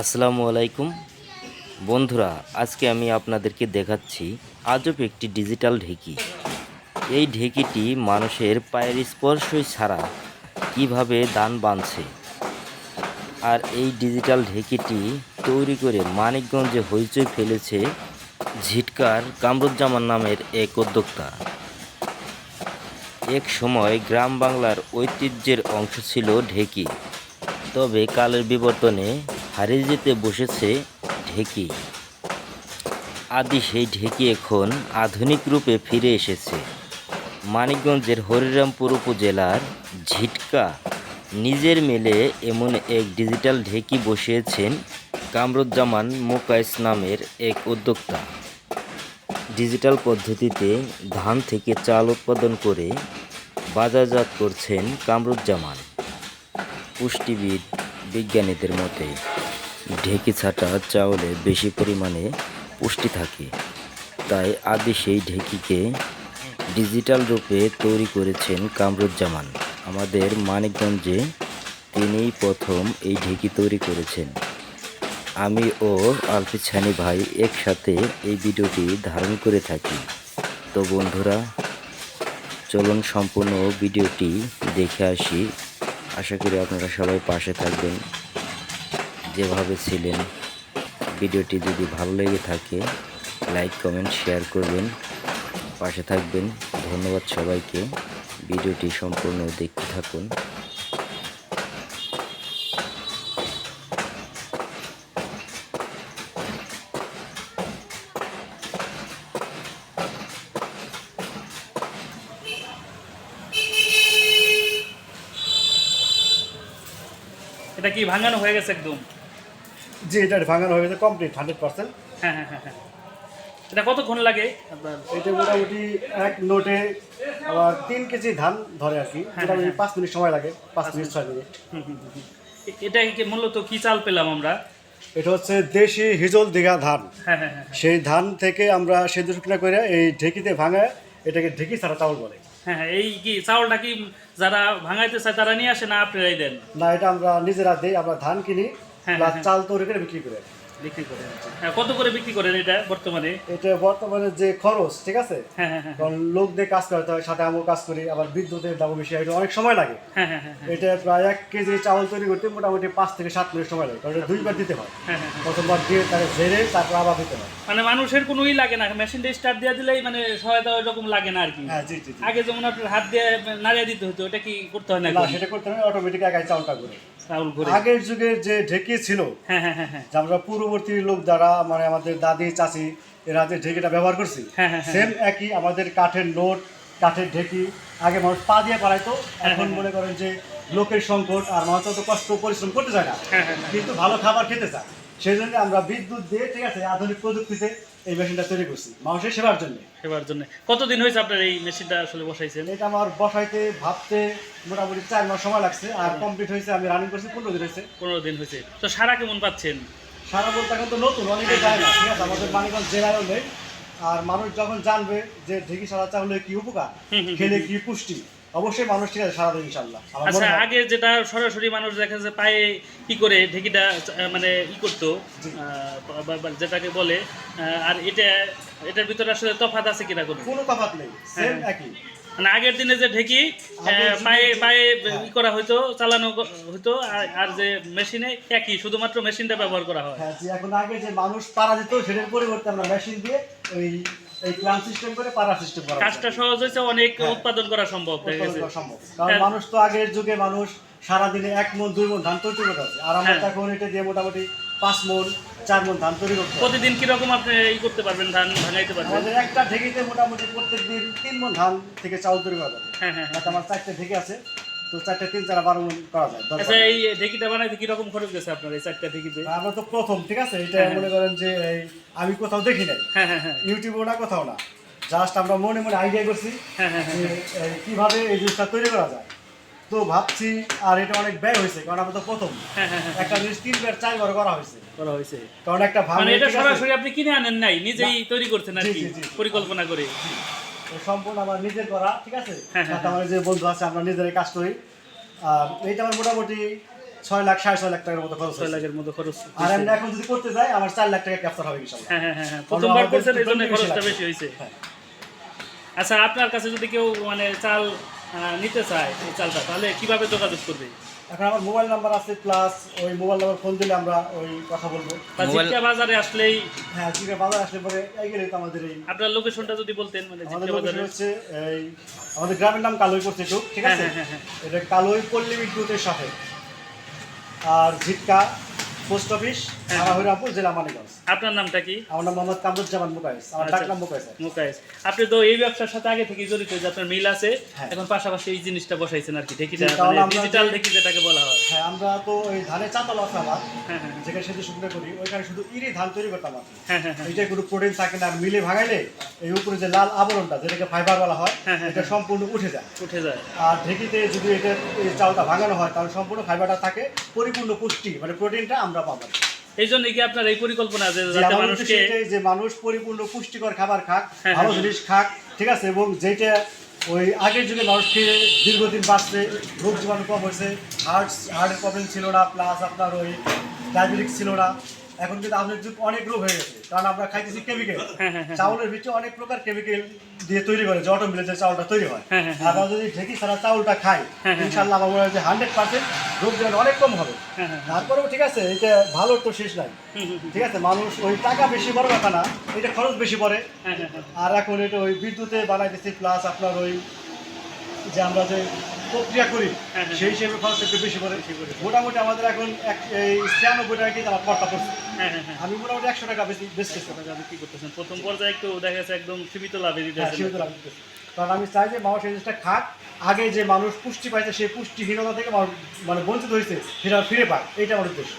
আসসালামু আলাইকুম। বন্ধুরা, আজকে আমি আপনাদেরকে দেখাচ্ছি আজব একটি ডিজিটাল ঢেকি। এই ঢেকিটি মানুষের পায়ের স্পর্শই ছাড়া কীভাবে দান বাঁধছে? আর এই ডিজিটাল ঢেকিটি তৈরি করে মানিকগঞ্জে হইচই ফেলেছে ঝিটকার কামরুজ্জামান নামের এক উদ্যোক্তা। এক সময় গ্রাম বাংলার ঐতিহ্যের অংশ ছিল ঢেকি। তবে কালের বিবর্তনে হারিয়ে যেতে বসেছে ঢেকি। আদি সেই ঢেকি এখন আধুনিক রূপে ফিরে এসেছে। মানিকগঞ্জের হরিরামপুর উপজেলার ঝিটকা। নিজের মেলে এমন এক ডিজিটাল ঢেকি বসিয়েছেন কামরুজ্জামান মোকাইস নামের এক উদ্যোক্তা। ডিজিটাল পদ্ধতিতে ধান থেকে চাল উৎপাদন করে বাজারজাত করছেন কামরুজ্জামান। পুষ্টিবিদ বিজ্ঞানীদের মতে ঢেকি ছাটা চাউলে বেশি পরিমাণে পুষ্টি থাকে। তাই আদি সেই ঢেকিকে ডিজিটাল রূপে তৈরি করেছেন কামরুজ্জামান। আমাদের মানিকগঞ্জে তিনিই প্রথম এই ঢেকি তৈরি করেছেন। আমি ও আলফিজ ছানি ভাই একসাথে এই ভিডিওটি ধারণ করে থাকি। তো বন্ধুরা, চলুন সম্পূর্ণ ভিডিওটি দেখে আসি। আশা করি আপনারা সবাই পাশে থাকবেন। যেভাবে ছিলেন, ভিডিওটি যদি ভালো লেগে থাকে, লাইক, কমেন্ট, শেয়ার করবেন, পাশে থাকবেন। ধন্যবাদ সবাইকে। ভিডিওটি সম্পূর্ণ দেখতে থাকুন। এটা কি ভাঙানো হয়ে গেছে একদম? জি এটা ভাঙানো হয়ে গেছে কমপ্লিট হান্ড্রেড পার্সেন্ট হ্যাঁ হ্যাঁ হ্যাঁ হ্যাঁ। এটা কতক্ষণ লাগে? এটা মোটামুটি এক নোটে আবার তিন কেজি ধান ধরে আর কি। হ্যাঁ, মোটামুটি হ্যাঁ। পাঁচ মিনিট সময় লাগে পাঁচ মিনিট ছয় মিনিট। এটা কি মূলত কি চাল পেলাম আমরা? এটা হচ্ছে দেশি হিজল দিঘা ধান। হ্যাঁ হ্যাঁ হ্যাঁ সেই ধান থেকে আমরা সেদ্ধ শুকনা করে এই ঢেকিতে ভাঙা এটাকে ঢেকি ছাড়া চাউল বলে। হ্যাঁ হ্যাঁ এই কি চাউলটা কি যারা ভাঙাইতে চায় তারা নিয়ে আসে না আপনারাই দেন? না এটা আমরা নিজেরা দিই আমরা ধান কিনি। হ্যাঁ, প্লাস হ্যাঁ। চাল তৈরি করে বিক্রি করে। বিক্রি করেন হ্যাঁ কত করে বিক্রি করেন এটা বর্তমানে? এটা বর্তমানে যে খরচ ঠিক আছে? হ্যাঁ হ্যাঁ হ্যাঁ কারণ লোক দিয়ে কাজ করতে হয় সাথে আমিও কাজ করি আবার বিদ্যুতের দাম বেশি হয়, এটা অনেক সময় লাগে। হ্যাঁ হ্যাঁ হ্যাঁ হ্যাঁ। এটা প্রায় এক কেজি চাউল তৈরি করতে মোটামুটি পাঁচ থেকে সাত মিনিট সময় লাগে কারণ এটা দুইবার দিতে হয়। হ্যাঁ হ্যাঁ হ্যাঁ। প্রথমবার দিয়ে তাকে ঝেড়ে তারপর আবার দিতে হয়। মানে মানুষের কোনোই লাগে না মেশিনটা স্টার্ট দিয়ে দিলেই মানে সহায়তা ওইরকম লাগে না আর কি হ্যাঁ জি জি জি। আগে যেমন আপনার হাত দিয়ে নাড়িয়ে দিতে হতো ওটা কি করতে হয় না সেটা করতে হবে অটোমেটিক আগে চাউলটা করে। আগের যুগে যে ঢেকি ছিল হ্যাঁ হ্যাঁ হ্যাঁ হ্যাঁ। আমরা পূর্ববর্তী লোক যারা মানে আমাদের দাদি চাচি এরা যে ঢেকিটা ব্যবহার করছি হ্যাঁ, হ্যাঁ, হ্যাঁ। সেম একই আমাদের কাঠের নোট কাঠের ঢেকি আগে মানুষ পা দিয়ে পারাইতো এখন মনে করেন যে লোকের সংকট আর মানুষ অত কষ্ট পরিশ্রম করতে চায় না। হ্যাঁ, হ্যাঁ, হ্যাঁ। কিন্তু ভালো খাবার খেতে চায়। সেই জন্য আমরা বিদ্যুৎ দিয়ে ঠিক আছে আধুনিক প্রযুক্তিতে এই মেশিনটা তৈরি করছি মানুষের সেবার জন্য। সেবার জন্য। কতদিন হয়েছে আপনার এই মেশিনটা আসলে বসাইছেন? এটা আমার বসাইতে ভাবতে মোটামুটি চার মাস সময় লাগছে আর কমপ্লিট হয়েছে আমি রানিং করছি পনেরো দিন হয়েছে। পনেরো দিন হয়েছে। তো সারা কেমন পাচ্ছেন? সারা বলতে এখন তো নতুন অনেকে যায় না ঠিক আছে আমাদের মানিকগঞ্জ জেলায়ও নেই আর মানুষ যখন জানবে যে ঢেকি সারা চাউলে কি উপকার খেলে কি পুষ্টি অবশ্যই মানুষ ঠিক আছে সারা দেবে ইনশাল্লাহ আচ্ছা আগে যেটা সরাসরি মানুষ দেখা পায়ে কি করে ঢেকিটা মানে ই করতো যেটাকে বলে আর এটা এটার ভিতরে আসলে তফাৎ আছে কিনা কোনো? কোনো তফাৎ নেই সেম হ্যাঁ। একই। মানে আগের দিনে যে ঢেকি পায়ে পায়ে হ্যাঁ। ই করা হইতো চালানো হইতো আর- আর যে মেশিনে একই শুধুমাত্র মেশিনটা ব্যবহার করা হয়। হ্যাঁ এখন আগে যে মানুষ পাড়া দিত সেটার পরিবর্তে আমরা মেশিন দিয়ে ওই এই প্ল্যান সিস্টেম করে পাড়া সিস্টেম করা কাজটা সহজ হয়েছে অনেক হ্যাঁ। উৎপাদন করা সম্ভব সম্ভব কারণ হ্যাঁ। মানুষ তো আগের যুগে মানুষ সারাদিনে এক মন দুই মন ধান তৈরি করতে আছে আর আমরা হ্যাঁ। এখন এটা দিয়ে মোটামুটি পাঁচ মন চার মন ধান তৈরি করতে। প্রতিদিন কীরকম আপনি ই করতে পারবেন ধান ভাঙাইতে পারবেন আমাদের একটা ঢেকিতে মোটামুটি প্রত্যেক দিন তিন মন ধান থেকে চাউল তৈরি করা যাবে হ্যাঁ হ্যাঁ। আমার চারটে ঢেকে আছে তো চারটে তিন চার বারো মন করা যায় আচ্ছা এই ঢেকিটা বানাইতে কীরকম খরচ গেছে আপনার এই চারটা ঢেকিতে? আমরা তো প্রথম ঠিক আছে? এটা হ্যাঁ, হ্যাঁ। মনে করেন যে এই আমি কোথাও দেখি নাই। হ্যাঁ হ্যাঁ হ্যাঁ। না কোথাও না। জাস্ট আমরা মনে মনে আইডিয়া করছি কীভাবে এই জিনিসটা তৈরি করা যায়। তো ভাবছি আর এটা অনেক ব্যয় হয়েছে কারণ আমরা তো প্রথম। হ্যাঁ হ্যাঁ হ্যাঁ একটা জিনিস তিনবার চারবার করা হয়েছে। করা হয়েছে। কারণ একটা ভাঙে মানে এটা সরাসরি আপনি কিনে আনেন নাই নিজেই তৈরি করছেন আর কি। পরিকল্পনা করে। সম্পূর্ণ আমার নিজের করা ঠিক আছে? হ্যাঁ, হ্যাঁ, সাথে আমার যে বন্ধু আছে আমরা নিজেরাই কাজ করি। আর এইটা আমার মোটামুটি ছয় লাখ সাড়ে ছয় লাখ টাকার মতো খরচ ছয় লাখের মতো খরচ আর। আমি এখন যদি করতে যাই আমার চার লাখ টাকা ক্যাপচার হবে ইনশাল্লাহ। হ্যাঁ হ্যাঁ হ্যাঁ হ্যাঁ। প্রথমবার করছেন এই জন্য খরচটা বেশি হয়েছে। হ্যাঁ। আচ্ছা আপনার কাছে যদি কেউ মানে চাল নিতে চায় এই চালটা তাহলে কীভাবে যোগাযোগ করবে? এখন আমার মোবাইল নাম্বার আছে প্লাস ওই মোবাইল নাম্বার ফোন দিলে আমরা ওই কথা বলব। জিকা বাজারে আসলেই হ্যাঁ জিকা বাজারে আসলে পরে এই গেলে তো আমাদের এই আপনার লোকেশনটা যদি বলতেন মানে জিকা বাজারে হচ্ছে এই আমাদের গ্রামের নাম কালোই করতে একটু ঠিক আছে? হ্যাঁ, হ্যাঁ, হ্যাঁ, এটা কালোই পল্লী বিদ্যুতের সাথে আর ঝিটকা পোস্ট অফিস হ্যাঁ। জেলা মানিকগঞ্জ। আপনার নামটা কি? আমার নাম মোহাম্মদ কামরুজ্জামান মুকাইস আমার আচ্ছা। ডাক নাম মুকাইস মুকায়েস। আপনি তো এই ব্যবসার সাথে আগে থেকে জড়িত যে আপনার মিল আছে হ্যাঁ। এখন পাশাপাশি এই জিনিসটা বসাইছেন আর কি মানে ডিজিটাল যে- যেটাকে বলা হয়। হ্যাঁ আমরা তো ধানের চাতল আছে আমার হ্যাঁ যেখানে সেতু শুকনো করি ওইখানে শুধু ইরি ধান তৈরি করতাম আর কোনো প্রোটিন থাকে না আর মিলে ভাগাইলে এই উপরে যে লাল আবরণটা যেটাকে ফাইবার বলা হয় এটা সম্পূর্ণ উঠে যায়। উঠে যায়। আর ঢেকিতে যদি এটা চালটা ভাঙানো হয় তাহলে সম্পূর্ণ ফাইবারটা থাকে পরিপূর্ণ পুষ্টি মানে প্রোটিনটা আমরা পাবো। এই জন্য কি আপনার এই পরিকল্পনা যে যে যাতে মানুষকে যে মানুষ পরিপূর্ণ পুষ্টিকর খাবার খাক হ্যাঁ, ভালো হ্যাঁ। জিনিস খাক ঠিক আছে? এবং যেটা ওই আগের যুগে মানুষ খেয়ে দীর্ঘদিন বাঁচতে রোগ জীবাণু কম হয়েছে হার্ট হার্টের প্রবলেম ছিল না প্লাস আপনার ওই ডায়াবেটিক ছিল না। এখন কিন্তু আমাদের যুগ অনেক রোগ হয়ে গেছে। কারণ আমরা খাইতেছি কেমিক্যাল হ্যাঁ, হ্যাঁ, হ্যাঁ। চাউলের ভিতরে অনেক প্রকার কেমিক্যাল দিয়ে তৈরি করে যে মিলে যে চাউলটা তৈরি হয়। আমরা যদি ঢেকি ছাড়া চাউলটা খাই। ইনশাল্লাহ আমার মনে হয় যে হান্ড্রেড পার্সেন্ট রোগ জীবাণু অনেক কম হবে। তারপরেও ঠিক আছে এটা ভালো তো শেষ নাই। ঠিক আছে মানুষ ওই টাকা বেশি বড় কথা না এটা খরচ বেশি পড়ে। আর এখন এটা ওই বিদ্যুতে বানাইতেছি প্লাস আপনার ওই যে আমরা যে প্রক্রিয়া করি হ্যাঁ, হ্যাঁ। সেই হিসেবে খরচ একটু বেশি পড়ে। মোটামুটি আমাদের এখন এক এই ছিয়ানব্বই টাকা কিন্তু আমার খরচা পড়ছে হ্যাঁ হ্যাঁ হ্যাঁ। আমি মোটামুটি একশো টাকা বেশি বেশি আপনি কি করতেছেন। প্রথম পর্যায়ে একটু দেখা যাচ্ছে একদম সীমিত লাভে হ্যাঁ সীমিত লাভ। কারণ আমি চাই যে মানুষ এই জিনিসটা খাক আগে যে মানুষ পুষ্টি পাইছে সেই পুষ্টিহীনতা থেকে মানুষ মানে বঞ্চিত হয়েছে সেটা ফিরে পাক। এইটা আমার উদ্দেশ্য।